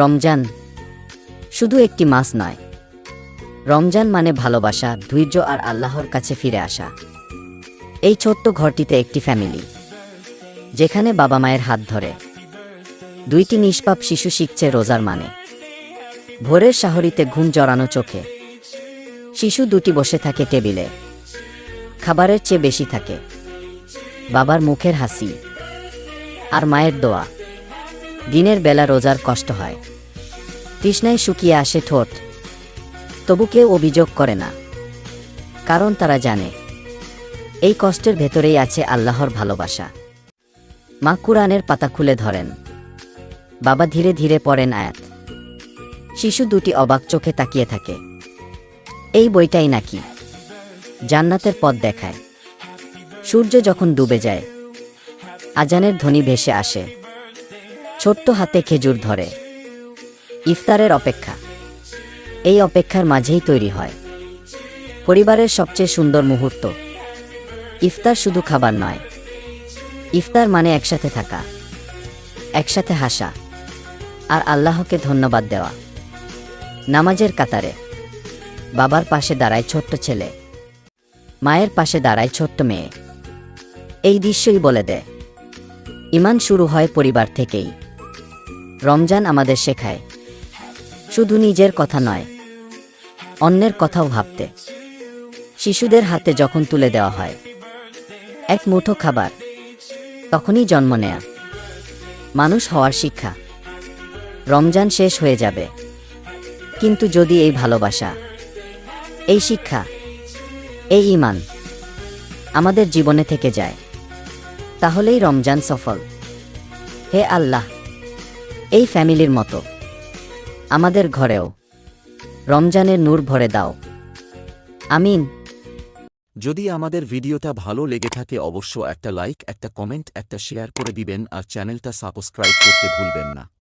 রমজান শুধু একটি মাস নয়। রমজান মানে ভালোবাসা, ধৈর্য আর আল্লাহর কাছে ফিরে আসা। এই ছোট্ট ঘরটিতে একটি ফ্যামিলি, যেখানে বাবা মায়ের হাত ধরে। দুইটি নিষ্পাপ শিশু শিখছে রোজার মানে। ভোরের শাহরিতে ঘুম জড়ানো চোখে। শিশু দুটি বসে থাকে টেবিলে। খাবারের চেয়ে বেশি থাকে। বাবার মুখের হাসি আর মায়ের দোয়া। দিনের বেলা রোজার কষ্ট হয়। তৃষ্ণায় শুকিয়ে আসে ঠোঁট। তবু কেউ অভিযোগ করে না। কারণ তারা জানে, এই কষ্টের ভেতরেই আছে আল্লাহর ভালোবাসা। মা কুরআনের পাতা খুলে ধরেন। বাবা ধীরে ধীরে পড়েন আয়াত। শিশু দুটি অবাক চোখে তাকিয়ে থাকে। এই বইটাই নাকি? জান্নাতের পথ দেখায়। সূর্য যখন ডুবে যায়, আজানের ধ্বনি ভেসে আসে। ছোট্ট হাতে খেজুর ধরে। ইফতারের অপেক্ষা। এই অপেক্ষার মাঝেই তৈরি হয়। পরিবারের সবচেয়ে সুন্দর মুহূর্ত। ইফতার শুধু খাবার নয়। ইফতার মানে একসাথে থাকা। একসাথে হাসা। আর আল্লাহকে ধন্যবাদ দেওয়া। নামাজের কাতারে। বাবার পাশে দাঁড়ায় ছোট্ট ছেলে। মায়ের পাশে দাঁড়ায় ছোট্ট মেয়ে। এই দৃশ্যই বলে দেয়। ইমান শুরু হয় পরিবার থেকেই। রমজান আমাদের শেখায়। শুধু নিজের কথা নয়, অন্যের কথাও ভাবতে। শিশুদের হাতে যখন তুলে দেওয়া হয়, এক মুঠো খাবার, তখনই জন্ম নেয়া। মানুষ হওয়ার শিক্ষা, রমজান শেষ হয়ে যাবে। কিন্তু যদি এই ভালোবাসা, এই শিক্ষা, এই ইমান আমাদের জীবনে থেকে যায়, তাহলেই রমজান সফল। হে আল্লাহ! এই ফ্যামিলির মতো। আমাদের ঘরেও। রমজানের নূর ভরে দাও। আমিন। যদি আমাদের ভিডিওটা ভালো লেগে থাকে অবশ্য একটা লাইক, একটা কমেন্ট, একটা শেয়ার করে দিবেন আর চ্যানেলটা সাবস্ক্রাইব করতে ভুলবেন না।